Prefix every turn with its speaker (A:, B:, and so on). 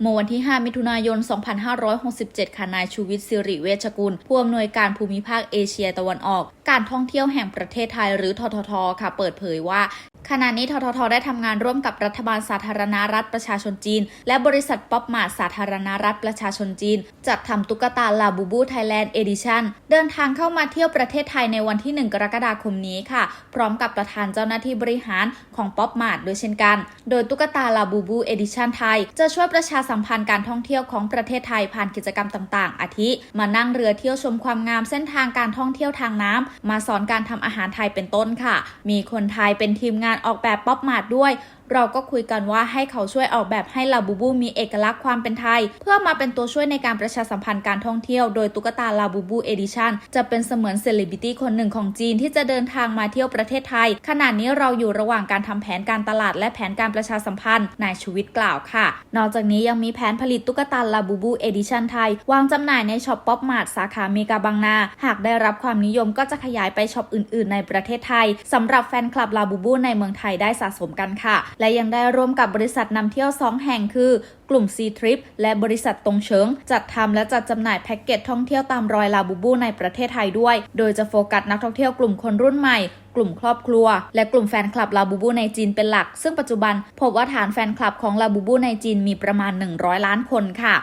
A: เมื่อวันที่ 5 มิถุนายน 2567 ค่ะนายชูวิทย์สิริเวชกุล ผู้อำนวยการภูมิภาคเอเชียตะวันออก การท่องเที่ยวแห่งประเทศไทยหรือทททค่ะเปิดเผยว่า ขณะนี้ทททได้ทำงานร่วมกับรัฐบาลสาธารณรัฐประชาชนจีน และบริษัทป๊อปมาร์สาธารณรัฐประชาชนจีน จัดทำตุ๊กตาลาบูบูไทยแลนด์เอดิชันเดินทางเข้ามาเที่ยวประเทศไทยในวันที่ 1 กรกฎาคมนี้ค่ะ พร้อมกับประธานเจ้าหน้าที่บริหารของป๊อปมาร์ด้วยเช่นกัน โดยตุ๊กตาลาบูบูเอดิชันไทย จะช่วยประชาสัมพันธ์การท่องเที่ยวของประเทศไทยผ่านกิจกรรมต่างๆ อาทิ มานั่งเรือเที่ยวชมความงามเส้นทางการท่องเที่ยวทางน้ำมาสอนการทำอาหารไทยเป็นต้นค่ะ มีคนไทยเป็นทีมงานออกแบบป๊อปมาร์ทด้วย เราก็คุยกันว่าให้เขาช่วยออกแบบให้ลาบูบูมีเอกลักษณ์ความเป็นไทย เพื่อมาเป็นตัวช่วยในการประชาสัมพันธ์การท่องเที่ยวโดยตุ๊กตาลาบูบูเอดิชันจะเป็นเสมือนเซเลบริตี้คนหนึ่งของจีนที่จะเดินทางมาเที่ยวประเทศไทย ขณะนี้เราอยู่ระหว่างการทำแผนการตลาดและแผนการประชาสัมพันธ์นายชูวิทย์กล่าวค่ะ นอกจากนี้ยังมีแผนผลิตตุ๊กตาลาบูบูเอดิชันไทยวางจำหน่ายในช็อปป๊อปมาร์ทสาขาเมกาบางนา หากได้รับความนิยมก็จะขยายไปช็อปอื่น ๆ ในประเทศไทยสำหรับแฟนคลับลาบูบูในเมืองไทยได้สะสมกันค่ะและยังได้ร่วมกับบริษัทนำเที่ยว 2 แห่งคือกลุ่ม C Trip และบริษัทตรงเฉิง จัดทำและจัดจำหน่ายแพ็กเกจท่องเที่ยวตามรอยลาบูบูในประเทศไทยด้วย โดยจะโฟกัสนักท่องเที่ยวกลุ่มคนรุ่นใหม่ กลุ่มครอบครัว และกลุ่มแฟนคลับลาบูบูในจีนเป็นหลัก ซึ่งปัจจุบันพบว่าฐานแฟนคลับของลาบูบูในจีนมีประมาณ 100 ล้านคนค่ะ